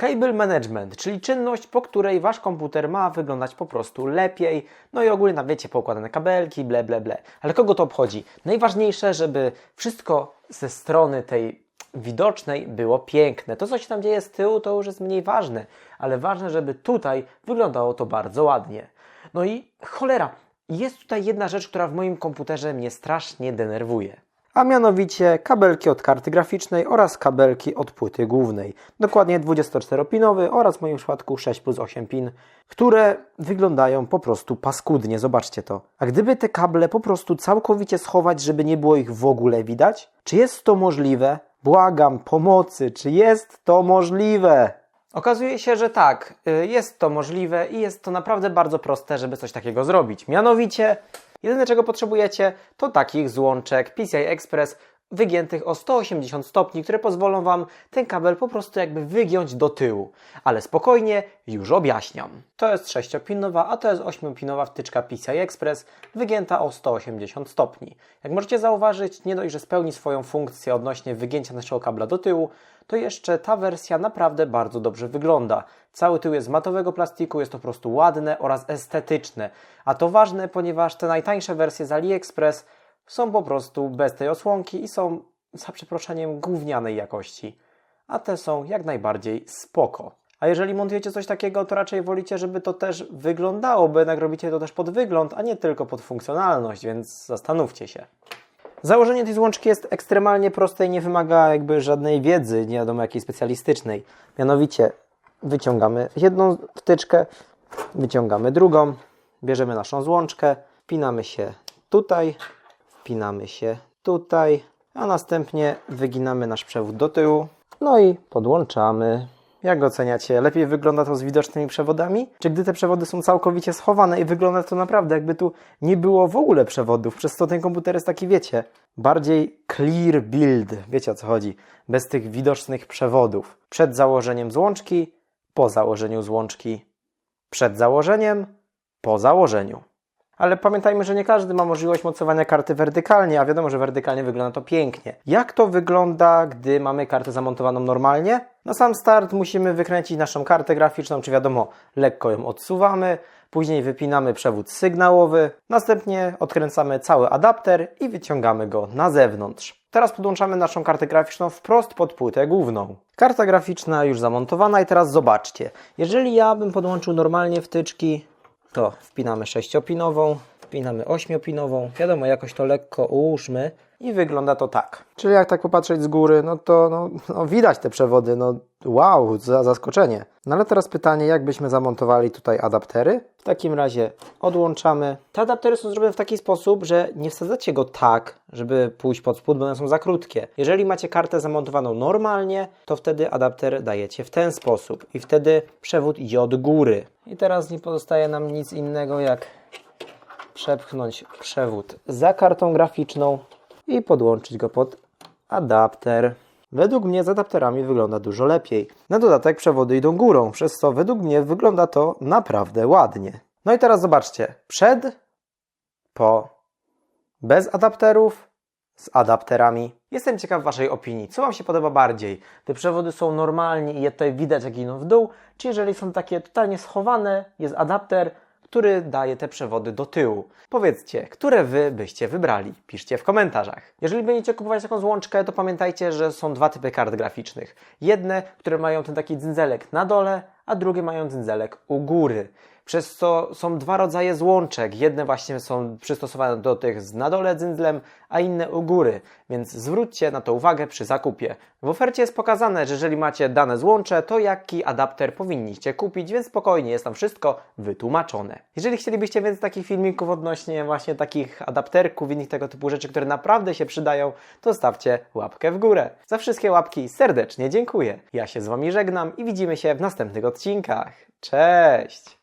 Cable management, czyli czynność, po której wasz komputer ma wyglądać po prostu lepiej. No i ogólnie tam wiecie, poukładane kabelki, ble, ble, ble. Ale kogo to obchodzi? Najważniejsze, żeby wszystko ze strony tej widocznej było piękne. To, co się tam dzieje z tyłu, to już jest mniej ważne, ale ważne, żeby tutaj wyglądało to bardzo ładnie. No i cholera, jest tutaj jedna rzecz, która w moim komputerze mnie strasznie denerwuje. A mianowicie kabelki od karty graficznej oraz kabelki od płyty głównej. Dokładnie 24-pinowy oraz w moim przypadku 6 plus 8 pin, które wyglądają po prostu paskudnie. Zobaczcie to. A gdyby te kable po prostu całkowicie schować, żeby nie było ich w ogóle widać? Czy jest to możliwe? Błagam pomocy, czy jest to możliwe? Okazuje się, że tak, y, jest to możliwe i jest to naprawdę bardzo proste, żeby coś takiego zrobić. Mianowicie, jedyne czego potrzebujecie, to takich złączek PCI Express wygiętych o 180 stopni, które pozwolą Wam ten kabel po prostu jakby wygiąć do tyłu. Ale spokojnie, już objaśniam. To jest 6-pinowa, a to jest 8-pinowa wtyczka PCI Express wygięta o 180 stopni. Jak możecie zauważyć, nie dość, że spełni swoją funkcję odnośnie wygięcia naszego kabla do tyłu, to jeszcze ta wersja naprawdę bardzo dobrze wygląda. Cały tył jest z matowego plastiku, jest to po prostu ładne oraz estetyczne. A to ważne, ponieważ te najtańsze wersje z AliExpress są po prostu bez tej osłonki i są, za przeproszeniem, gównianej jakości. A te są jak najbardziej spoko. A jeżeli montujecie coś takiego, to raczej wolicie, żeby to też wyglądało, bo jednak robicie to też pod wygląd, a nie tylko pod funkcjonalność, więc zastanówcie się. Założenie tej złączki jest ekstremalnie proste i nie wymaga jakby żadnej wiedzy, nie wiadomo jakiej specjalistycznej. Mianowicie wyciągamy jedną wtyczkę, wyciągamy drugą, bierzemy naszą złączkę, wpinamy się tutaj, wpinamy się tutaj, a następnie wyginamy nasz przewód do tyłu, no i podłączamy. Jak oceniacie? Lepiej wygląda to z widocznymi przewodami? Czy gdy te przewody są całkowicie schowane i wygląda to naprawdę jakby tu nie było w ogóle przewodów? Przez to ten komputer jest taki, wiecie, bardziej clear build. Wiecie o co chodzi? Bez tych widocznych przewodów. Przed założeniem złączki, po założeniu złączki. Przed założeniem, po założeniu. Ale pamiętajmy, że nie każdy ma możliwość mocowania karty wertykalnie, a wiadomo, że wertykalnie wygląda to pięknie. Jak to wygląda, gdy mamy kartę zamontowaną normalnie? Na sam start musimy wykręcić naszą kartę graficzną, czy wiadomo, lekko ją odsuwamy, później wypinamy przewód sygnałowy, następnie odkręcamy cały adapter i wyciągamy go na zewnątrz. Teraz podłączamy naszą kartę graficzną wprost pod płytę główną. Karta graficzna już zamontowana i teraz zobaczcie. Jeżeli ja bym podłączył normalnie wtyczki to wpinamy sześciopinową, wpinamy ośmiopinową. Wiadomo, jakoś to lekko ułóżmy i wygląda to tak. Czyli jak tak popatrzeć z góry, no to no, no widać te przewody, no wow, za zaskoczenie. No ale teraz pytanie, jak byśmy zamontowali tutaj adaptery? W takim razie odłączamy. Te adaptery są zrobione w taki sposób, że nie wsadzacie go tak, żeby pójść pod spód, bo one są za krótkie. Jeżeli macie kartę zamontowaną normalnie, to wtedy adapter dajecie w ten sposób i wtedy przewód idzie od góry. I teraz nie pozostaje nam nic innego jak przepchnąć przewód za kartą graficzną i podłączyć go pod adapter. Według mnie z adapterami wygląda dużo lepiej. Na dodatek przewody idą górą, przez co według mnie wygląda to naprawdę ładnie. No i teraz zobaczcie. Przed, po, bez adapterów, z adapterami. Jestem ciekaw Waszej opinii. Co Wam się podoba bardziej? Te przewody są normalnie i je tutaj widać jak idą w dół, czy jeżeli są takie totalnie schowane, jest adapter, który daje te przewody do tyłu. Powiedzcie, które Wy byście wybrali? Piszcie w komentarzach. Jeżeli będziecie kupować taką złączkę, to pamiętajcie, że są dwa typy kart graficznych. Jedne, które mają ten taki dzynzelek na dole, a drugie mają dzynzelek u góry. Przez co są dwa rodzaje złączek. Jedne właśnie są przystosowane do tych z na dole a inne u góry. Więc zwróćcie na to uwagę przy zakupie. W ofercie jest pokazane, że jeżeli macie dane złącze, to jaki adapter powinniście kupić, więc spokojnie jest tam wszystko wytłumaczone. Jeżeli chcielibyście więcej takich filmików odnośnie właśnie takich adapterków, innych tego typu rzeczy, które naprawdę się przydają, to stawcie łapkę w górę. Za wszystkie łapki serdecznie dziękuję. Ja się z Wami żegnam i widzimy się w następnych odcinkach. Cześć!